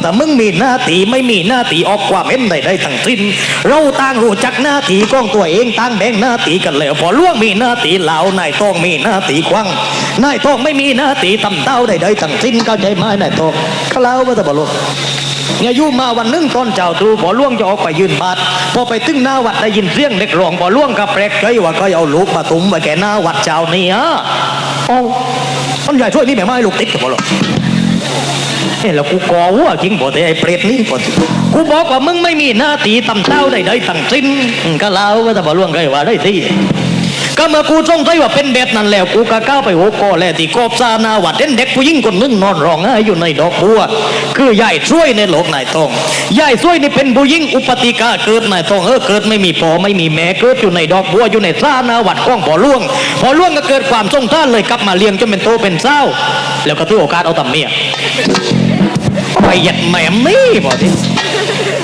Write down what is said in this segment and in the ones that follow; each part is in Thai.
แต่มึงมีหน้าตีไม่มีหน้าตีออกความเห็นใดๆทั้งสิ้น เราต่างรู้จักหน้าตีของตัวเองต่างแบ่งหน้าตีกันแล้วพอล่วงมีหน้าตีเหล่านายต้องมีหน้าตีควังนายต้องไม่มีหน้าตีตำเต้าใดๆทั้งสิ้นเข้าใจไหมนายต้องเขาเล่าว่าจะบอกลูกเนี่ยยู่มาวันนึงตอนเจ้าตูพอล่วงจะออกไปยืนบาทพอไปถึงหน้าวัดได้ยินเสียงเด็กร้องพอล่วงกับแปลกใจว่าก็เอาลูกมาตุ้มไว้แก่หน้าวัดเจ้านี่ฮะโอ้ต้นใหญ่ช่วยนี่แม่ไม้ลูกติดกับบ่หรอกเอ้ แล้วกูกอวัวจริงบ่แต่ไอ้เปรตนี่บ่กูบอกว่ามึงไม่มีหน้าตีตำเต้าใดๆทั้งสิ้นก็เล่าว่าแต่บ่ล่วงก็ว่าได้ที่ก็เมื่อกูสงสัยว่าเป็นแบบนั้นแล้วกูก็ก้าวไปโหกอแลที่กอบซานาวัดเห็นเด็กผู้หญิงคนนึงนอนร้องไห้อยู่ในดอกบัวคือยายช่วยในโลกนายทองยายช่วยนี่เป็นผู้หญิงอุปติกาเกิดนายทองเออเกิดไม่มีพ่อไม่มีแม่เกิดอยู่ในดอกบัวอยู่ในซานาวัดก้องพ่อล่วงพอล่วงก็เกิดความสงสารเลยกลับมาเลี้ยงจนเป็นโตเป็นเศร้า แล้วก็ถือโอกาสเอาตำเมีย ไปหยัดแหม่มนี่พอที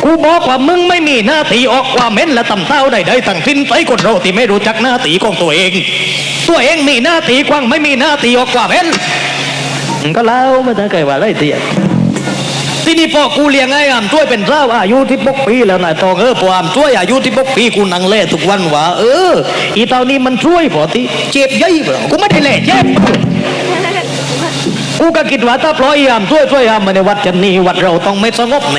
กูบอกว่ามึงไม่มีหน้าที่ออกความเห็นและตำเต้าใดๆทั้งสิ้นไอ้คนเราที่ไม่รู้จักหน้าที่ของตัวเอง ตัวเองมีหน้าที่กว้างไม่มีหน้าที่ออกความเห็นก็เล่ามาตั้งแต่ว่าไรเตียที่นี่พ่อกูเลี้ยงไอ้อามช่วยเป็นเจ้าอายุที่ปกปีแล้วนายทองเออพออามช่วยอายุที่ปกปีกูนั่งเล่ทุกวันว่าเออ อีเท่านี้มันช่วยพอที่เจ็บยัยกูไม่ได้เล่เจ็บ กูก็คิดว่าถ้าปล่อยยามช่วยช่วยยามมาในวัดจะนี่วัดเราต้องไม่สงบแหน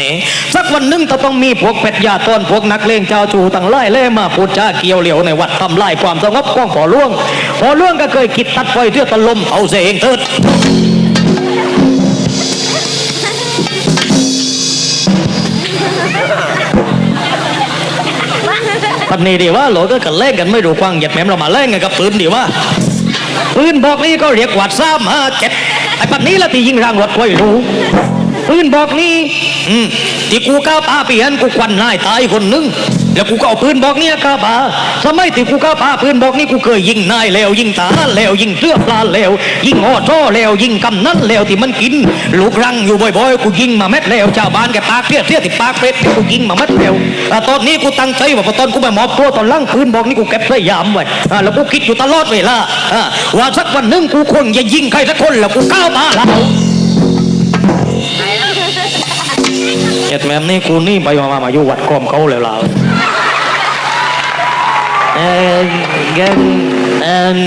สักวันหนึ่งถ้าต้องมีพวกเป็ดยาต้นพวกนักเลงเจ้าจูต่างไล่เล่มาพูดจาเกี่ยวเหลียวในวัดทำลายความสงบของพอล่วงพอล่วงก็เคยคิดตัดไฟเที่ยวตะลมเอาเสียเองเถิดปันนี้ดีว่าโหลก็กันเล่นกันไม่รู้กว้างเหยียดแหมมเรามาเล่นกันกับปืนดีว่าปืนบอกนี้ก็เรียกว่าซ้ำห้าเจ็ด ไอ้ปันนี้ละที่ยิงรางรถไว้รู้ปืนบอกนี้อืมที่กูก้าวปาเปลี่ยนกูควันนายตายคนหนึง แล้วกูก็เอาปืนบอกเนี้ยก้าวปาสมัยที่กูก้าวปาปืนบอกนี้กูเคยยิงนายแล้วยิงทหารแล้วยิงเสื้อปลาแล้ว ยิงออโต้แล้วยิงกำนันแล้วที่มันกิน ลูกรังอยู่บ่อยๆกูยิงมาเม็ดแล้วชาวบ้านแกปากเสี้ยเสี้ยที่ปากเป็ดกูยิงมาเม็ดแล้วอะตอนนี้กูตั้งใจว่าพอตอนกูไปมอบตัวตอนหล่างปืนบอกนี้กูเก็บใส่ยามไว้อะแล้วกูคิดอยู่ตลอดเวลาอะว่าสักวันหนึ่งกูคงจะยิงใครสักคนแล้วกูก้าวมาแล้วเอ็ดแมมนี่กูนี่ไปมามาอยู่วัดกอมเขาแล้วล่ะเออ กันเออ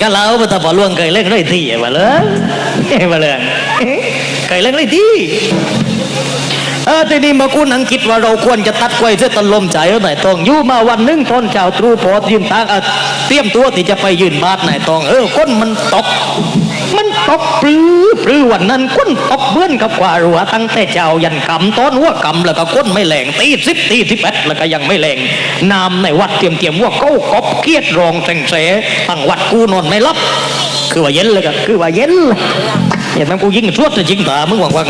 กันเราไปตะพอล่วงเคยเล่นไรที่มาเลยมาเลยเคยเล่นไรที่เออทีนี้มากูนั่งคิดว่าเราควรจะตัดไว้เสียตะลมใจแล้วไหนายตองอยู่มาวันหนึงทนเจ้าตรูพอยืนตางเออเตรียมตัวที่จะไปยืนบาดไหนายตองเออก้นมันตก ตกปลื้อปลื้อวันนั้นก้นตกเบื้อนกับกว่ารัวตั้งแต่เจ้ายันกำต้นวัวกำแล้วก็ก้นไม่แหลงตีสิบตีสิบแปดแล้วก็ยังไม่แหลงน้ำในวัดเตรียมเตรียมว่าเก้ากบเกียดรองแสงเสตั้งวัดกูนอนไม่รับ คือว่าเย็นเลยก็คือว่าเย็นเลยเห็นไหมกูยิงชวดจะจริงตามึงหวังวัง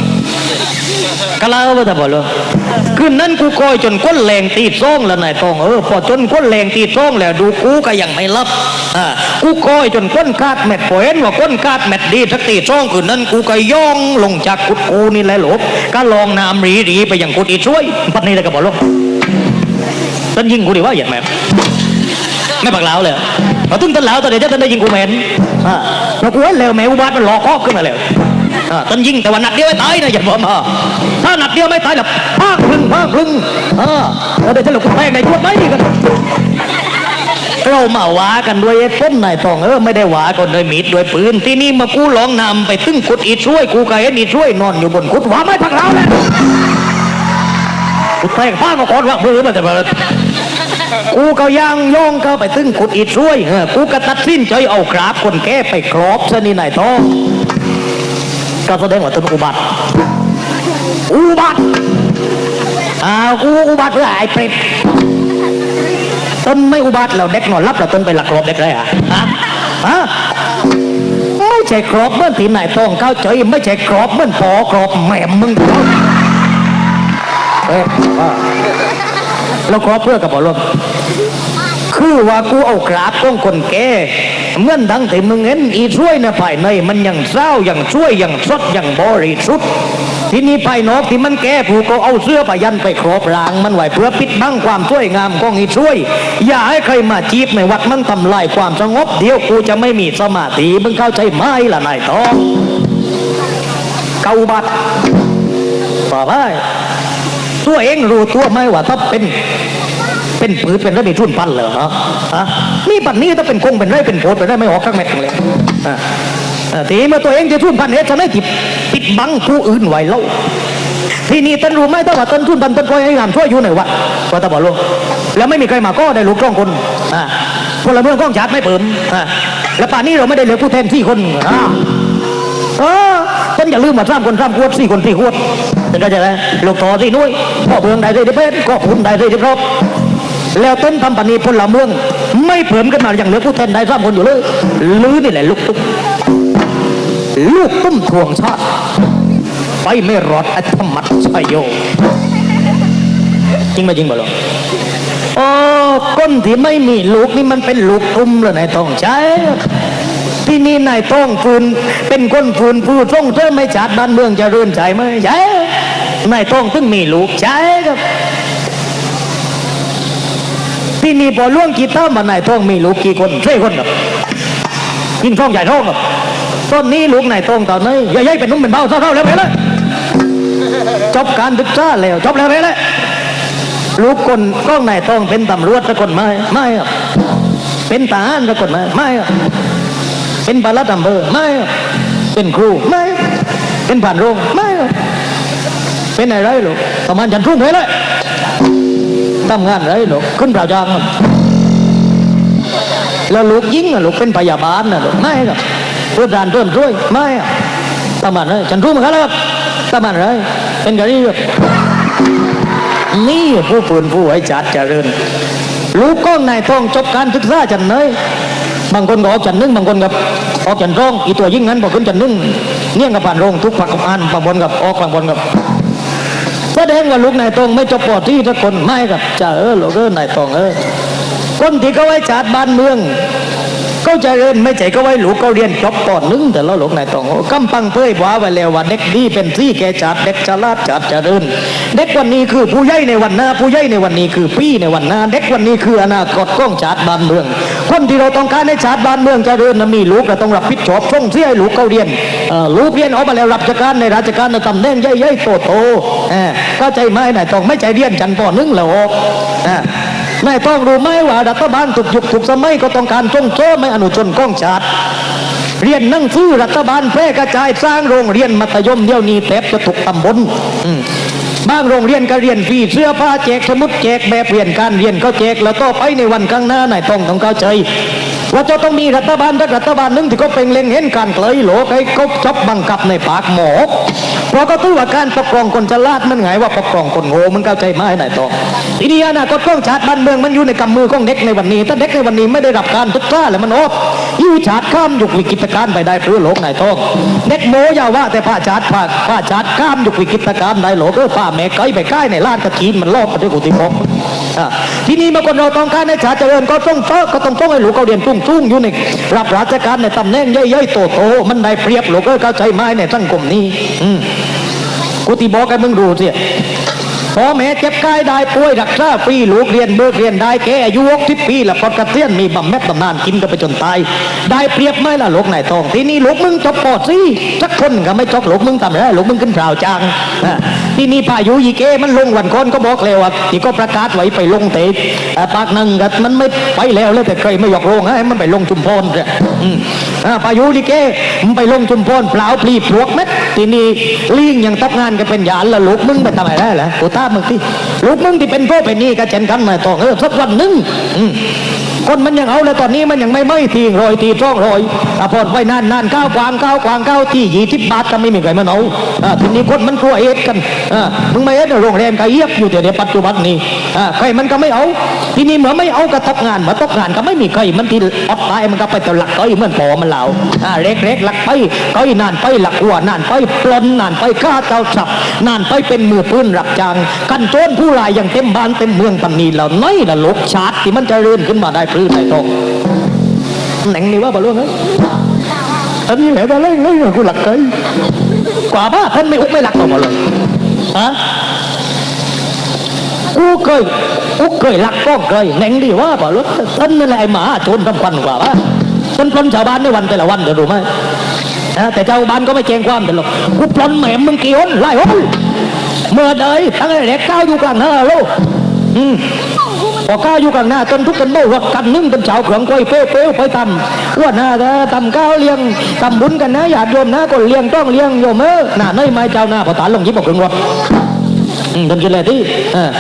กะลาว่าแต่บ่เลยคืนนั้นกูคอยจนก้นแรงตีซ่องแล้วนายทองเออพอจนก้นแรงตีซ่องแล้วดูกูก็ยังไม่รับอ่ากูคอยจนก้นคาดแมทพอเห็นว่าก้นคาดแมทดีสักตีซ่องคืนนั้นกูก็ย่องลงจากกุดกูนี่แหละหลบก็ลองน้ำรีรีไปอย่างกุดอีช่วยปัดนี้เลยก็บอกเลงต้นยิงกูดีว่าอย่างแม่ไม่ปักเหลาเลยพอตึ้งต้นเหลาตอนเดี๋ยวจะต้นได้ยิงกูเหม็นอ่าแล้วกูเห็นแล้วแม่อุบาทมันหลอกคอกขึ้นมาแล้ว อ่าต้นยิงแต่ว่านัดเดียวไม่ตายนะอย่าบอกมาถ้านัดเดียวไม่ตายหรอกภาคพึ่งภาคพึ่งเอ่าแล้วเดี๋ยวจะหลบกูแทงในขวดไหมนี่กันเรามาว่ากันด้วยไอ้ต้นนายทองเออไม่ได้ว่ากันด้วยมีดด้วยปืนที่นี่มากูลองนำไปตึ้งกุดอีช่วยกูก็เห็นอีช่วยนอนอยู่บนกุดว่าไม่พักเราแล้วกูแทงผ้ามาก่อนว่ามือมันแต่ว่ากูก็ย่างย่องเข้าไปตึ้งกุดอีช่วยเออกูก็ตัดสิ้นใจเอากราบคนแก้ไปครอบซะนี่นายทอง ก็แสดงว่าต้นอุบัติ อุบัติอ้าวกูอุบัติเพื่อไอ้เปรตต้นไม่อุบัติแล้วเด็กนอนรับแล้วต้นไปหลักรอบเด็กเลยอะฮะฮะไม่ใช่ครอบเมื่อที่ไหนต้องเข้าใจไม่ใช่ครอบเมื่อพอครอบแหม่มมึงเขาเอ๊ะว่าแล้วครอบเพื่อกับบอลมคือว่ากูเอากราบของคนแก่ เหมือนดังที่มึงเห็นอีช่วยนะภายในมันยังเศร้ายังช่วยยังสดยังบริสุทธิ์ที่นี่ภายนอกที่มันแก่ผูกก็เอาเสื้อไปยันไปครอบรางมันไวเพื่อปิดบังความช่วยงามของอีช่วย อย่าให้ใครมาจีบในวัดมันทำลายความสงบเดี๋ยวกูจะไม่มีสมาธิมึงเข้าใจไหมล่ะนายทองเกาบัตรว่าไปตัวเองรู้ตัวไหมว่าถ้าเป็น เป็นปืนเป็นไรมีทุนพันเหรอฮะนี่ปัจนี้ถ้าเป็นคงเป็นไรเป็นโพดเป็นไรไม่ออกข้างเม็ดเลยอะอะทีนี้เมื่อตัวเองจะทุ่นพันเฮ็ดทำไมจิบปิดบังผู้อื่นไว้เล่าทีนี้ต้นรู้ไหมถ้าว่าต้นทุ่นพันต้นปล่อยให้งานช่วยอยู่ไหนวะว่าตาบอกลูกแล้วไม่มีใครมาก็ได้ลูกจ้องคนอะพลเมืองก้องชาติไม่เปิมอะแล้วป่านนี้เราไม่ได้เหลือผู้แทนที่คนอะเออต้นอย่าลืมมาสร้างคนสร้างขวดสี่คนสี่ขวดเป็นก็จะไหมลูกต่อสี่นุ้ยพ่อเมืองได้สี่ที่เพชรก็คุณได้สี่ที่ครบ แล้วต้นทำปณีพลเมือง ไม่เพิ่มกันมาอย่างเหลือผู้แทนได้สร้างคนอยู่เลยลื้อนี่แหละลูกตุ้มลูกตุ้มทวงชาติ ไปไม่รอดอัตมัดชัยโยจริงไหมจริงบ่หรอโอ้ก้นที่ไม่มีลูกนี่มันเป็นลูกตุ้มเลยนายต้องใช้ที่นี่นายต้องฟืนเป็นคนฟืนผู้ท่องเที่ยวไม่จัดบ้านเมืองจะเรื่นใจไหมใช่นายต้องถึงมีลูกใช่ครับ ที่นี่พอล่วงกีตาร์มานายต้องมีลูกกี่คนใช่คนครับยิ่งท่องใหญ่ท่องครับต้นนี้ลูกนายต้องตอนนี้ใหญ่ๆเป็นนุ่มเป็นเบาเท่าๆแล้วไปเลยจบการศึกษาแล้วจบแล้วไปเลยลูกคนก็นายต้องเป็นตำรวจสักคนไหมไม่ครับเป็นทหารสักคนไหมไม่ครับเป็นปลัดอำเภอไม่ครับเป็นครูไม่เป็นผ่านโรงไม่ครับเป็นอะไรลูกประมาณจันทรุ่งไปเลย ทำงานอะไรลูกขึ้นเปล่าจางแล้วลูกยิงอะลูกเป็นพยาบาลนะลูกไม่ครับเพื่อด่านเพิ่มช่วยไม่ประมาณนั้นจันรุ่งเหมือนกันแล้วครับประมาณไรเป็นกะรี่ครับนี่ผู้ปืนผู้ไว้จัดเจริญลูกก้องนายทองจบการศึกษาจันเนยบางคนก็ออกจันนึ่งบางคนกับออกจันร่องอีตัวยิ่งนั้นพอกขึ้นจันนึ่งเนี่ยกับผ่านโรงทุกผักกับอันบางคนกับออกบางคนกับ สดงว่าลูกนายตองไม่จบปอดที่ทุกคนไม่กับจ้าเออลูกเออนายตองเออคนที่เขาไว้ชาติบ้านเมือง เขาจะเริญไม่ใช่เขาไว้หลูกเขาเรียนจบปอหนึ่งแต่ละลูกนายตองโอ้กำปังเผยว่าไว้แล้วว่าเด็กดีเป็นที่แก่ชาติเด็กฉลาดชาติเจริญเด็กวันนี้คือผู้ใหญ่ในวันหน้า ผู้ใหญ่ในวันนี้คือพี่ในวันหน้า เด็กวันนี้คืออนาคตของชาติบ้านเมือง คนที่เราต้องการให้ชาติบ้านเมืองจะเริญนะมีลูกเราต้องรับผิดชอบส่งเสียให้ลูกเขาเรียนลูกเรียนออกมาแล้วรับราชการในราชการในตำแหน่งใหญ่ๆโตๆเออก็ใจไหมนายต้องไม่ใจเรียนจันปอหนึ่งแล้วออกอ่า นายต้องรู้ไหมว่ารัฐบาลถูกยุดถูกสมัยก็ต้องการส่งเสริมให้อนุชนก้องชาติเรียนนั่งซื้อรัฐบาลแพร่กระจายสร้างโรงเรียนมัธยมเดี่ยวนี้แทบจะถูกตำบลบางโรงเรียนก็เรียนฟรีเสื้อผ้าแจกสมุดแจกแบบเรียนการเรียนก็แจกแล้วต่อไปในวันข้างหน้านายต้องต้องเข้าใจ ว่าจะต้องมีรัฐบาลรัฐบาลหนึ่งที่เขาเป็นเล็งเห็นการเกลยโหลกให้เขาชอบบังคับในปากหมอกเพราะก็ถือว่าการปกครองคนฉลาดมันไงว่าปกครองคนโง่มันเข้าใจไหมนายต้อทีนี้อนาคตของชาติบ้านเมืองมันอยู่ในกำมือของเด็กในวันนี้ ถ้าเด็กในวันนี้ไม่ได้รับการศึกษาแล้วมันอดอยู่ชาติข้ามยุควิกฤตการณ์ไปได้เพื่อโลกนายต้องเด็กโมยาว่าแต่ผ้าชาติผ้าผ้าชาติข้ามยุควิกฤตการณ์ได้โลกเออผ้าแม่ไก่ไปใกล้ในลาดตะกีนมันลอกไปด้วยกุฏิพกอะ ที่นี้เมื่อคนเราต้องการในชาติเจริญก็ต้องเตก็ต้องต้องให้หลูกเขาเรียนตุ้งๆอยู่ในรับราชการในตำแหน่งใหญ่ๆโตโตมันได้เปรียบหลกเออเข้าใจไหมในสังคมนี้อืกูตีบอกให้มึงรู้สิ พอแม่เจ็บกายได้ป่วยรักษาฟรีลูกเรียนเบิกเรียนได้แก่อายุหกสิบปีแล้วพอกระเทียนมีบำแมบบำนาญกินกันไปจนตาย ได้เปรียบไหมล่ะลูกนายทอง ที่นี้ลูกมึงจบปอดสิสักคนก็ไม่จบลูกมึงทำได้ลูกมึงขึ้นเปล่าจังที่นี่พายุยีเกมันลงวันคนก็บอกแล้วว่าที่ก็ประกาศไว้ไปลงเตะปากนังกัมันไม่ไปแล้วเลยแต่เคยไม่ยอกลงให้มันไปลงชุมพรเนี่ยอืมอะพายุยีเกมันไปลงชุมพรเปล่าปลีปลวกเม็ดที่นี้ลิงยังตกงานกันเป็นยานล้วลูกมึงไปทำอะไรได้ล่ะกูตามึงที่ลูกมึงที่เป็นพ่อเป็นนี่ก็เช่นกันมาต่อเออสักวันหนึ่งอืม คนมันยังเอาเลยตอนนี้มันยังไม่ไม่ทีรอยทีช่องรอยอะพอดไว้นานนานก้าวกวางก้าวกวางก้าวที่ยี่สิบบาทก็ไม่มีใครมาเอาทีนี้คนมันกลัวเอ็ดกันอะมึงไม่เอ็ดโรงแรมก็เยียบอยู่เดี๋ยวนี้ปัจจุบันนี้ใครมันก็ไม่เอา ทีนี้เมื่อไม่เอาก็ตกงานมาตกงานก็ไม่มีใครมันที่อดตายมันก็ไปแต่หลักก้อยเหมือนปอมันเหล่าเล็กๆหลักไปก้อยนานไปหลักหัวนานไปปล้นนานไปฆ่าเจ้าสับนานไปเป็นมือปืนหลักจางกันโจรผู้ลายอย่างเต็มบ้านเต็มเมืองปันนี้เหล่าน้อยละลกชาติที่มันจะเรื่นขึ้นมาได้ปลื้มได้ทองหนังนี่ว่าบอลลูนเอ้ยอันนี้แหละตอนแรกเลยกูหลักเลยกว่าบ้าท่านไม่อุกไม่หลักต่อมาเลยฮะกูเคยกูเคยหลักก็เคยหนังดีว่าบอลลูนท่านนั่นแหละไอ้หมาโจรทำควันกว่าว่าท่านปล้นชาวบ้านในวันแต่ละวันเดี๋ยวรู้ไหมนะแต่เจ้าบ้านก็ไม่แจ้งความแต่หรอกกูปล้นแหม่มึงกี่คนไล่คนเมื่อใดตั้งแต่เด็กก้าวอยู่กลางหน้าลูกอืม พอก้าวอยู่กลางหน้าจนทุกคนโม่รถกันนึ่งเป็นเสาเขืองก้อยเป้เป้ไปตำอ้วนหน้าเด้อทำก้าวเลี้ยงตำบุญกันนะอย่าโยมนะก็เลี้ยงต้องเลี้ยงโยมเออหน้าเนยไม้เจ้าหน้าพอตานลงยิบบอกถึงรถอืมต้นกินอะไรที่อ่า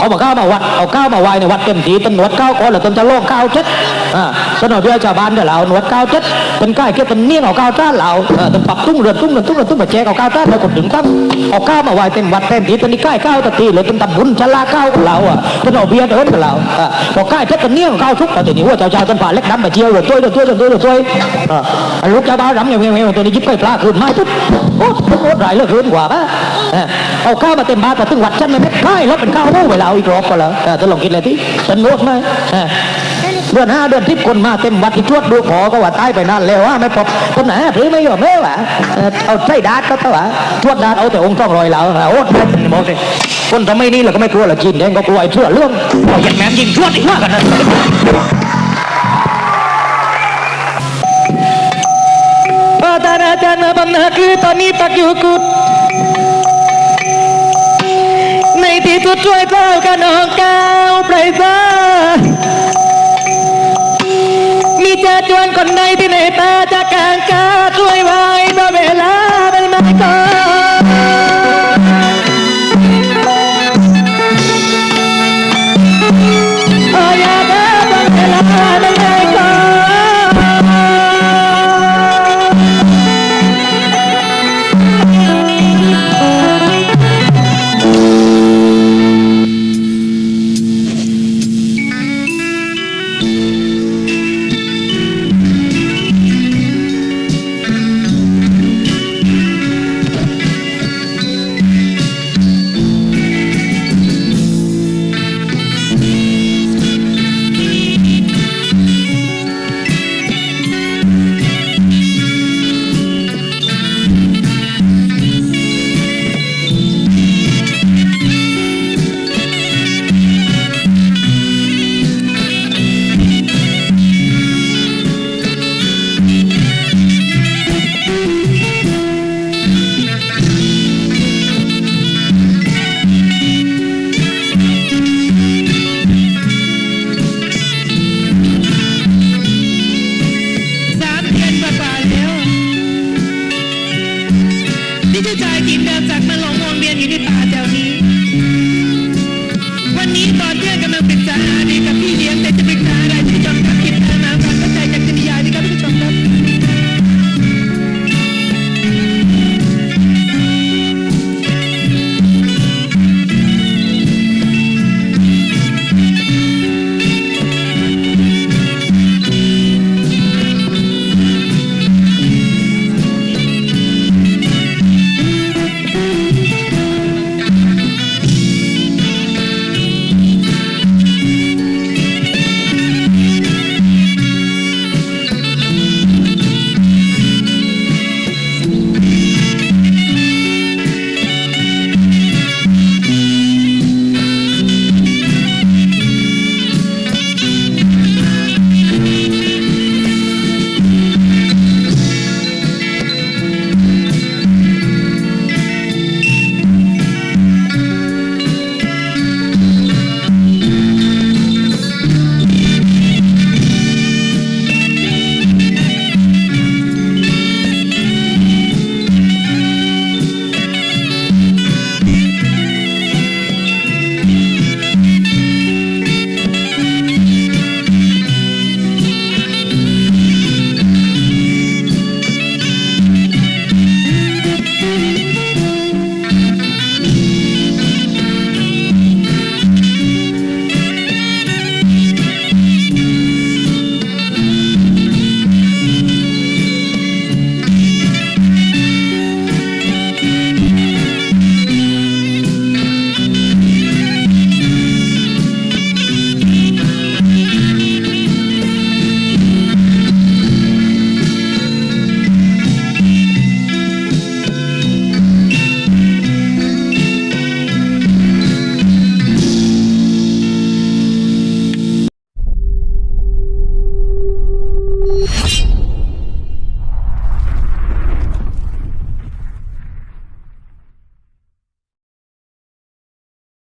เอามาข้ามาวัดเอาข้ามาไหว้ในวัดเต็มทีต้นหนวดข้าวก่อนแล้วต้นจะโล่งข้าวเจ็ดอ่าต้นหนวดด้วชาวบ้านเดี๋ยวเราหนวดข้าวเจ็ดเป็นใกล้เกี่ยวต้นเนียงเอาข้าวจ้าเราเออต้นปักตุ้งเรือนตุ้งเรือนตุ้งเรือนตุ้งมาแจกเอาข้าวจ้านเรากดถึงตั้งเอาข้ามาไหว้เต็มวัดเต็มทีต้นนี้ใกล้ข้าวตะทีเลยต้นตำบุญชะลาข้าวกับเราอะต้นเอาเบียร์เดินกับเราอ่าพอใกล้เจ็ดต้นเนียงข้าวชุกแต่ทีนี้ว่าเจ้าชายต้นผ่าเล็กดำมาเจียวเดือดช่วยเดือดช่วยเดือดช่วยเดือดช่วยอ่าลูกเจ้าบ้าวดำเงี้ยเงี้ยตัวนี้ยิบไปปลาคืนไม้ปุ๊บโอ้โหหลายเลือกคืนกว่าป่ะเออเอาข้าวมาเต็มบ้าตรแต่ถึงวัดฉันไม่ได้แล้วเป็นข้าวโม่เวลาเอาอีกรอบก็แล้วเออจะลองคิดเลยที่ฉันโน้ตไหมเดือนห้าเดือนทิพย์คนมาเต็มวัดที่ทวดดูขอก็ว่าตายไปนานแล้วว่าไม่พบคนไหนหรือไม่ยอมไม่ว่าเอาใช่ดาดก็เท่าไหร่ทวดดาดเอาแต่องค์ต้องรอยเหลาโอ้ไม่เป็นบอกเลยคนทำไมนี่เราก็ไม่กลัวหรอกจีนแดงก็กลัวไอ้เชื่อเรื่องเอาอย่างแม่ยิงทวดอีกว่ากันนะพระตาราจารย์บำนาคือตอนนี้ปักอยู่กุดุดช่วยเป้ากันออกก้าวไพรฟ้า มีเจ้าจวนคนใดที่ในตาจะกางกาช่วยว่า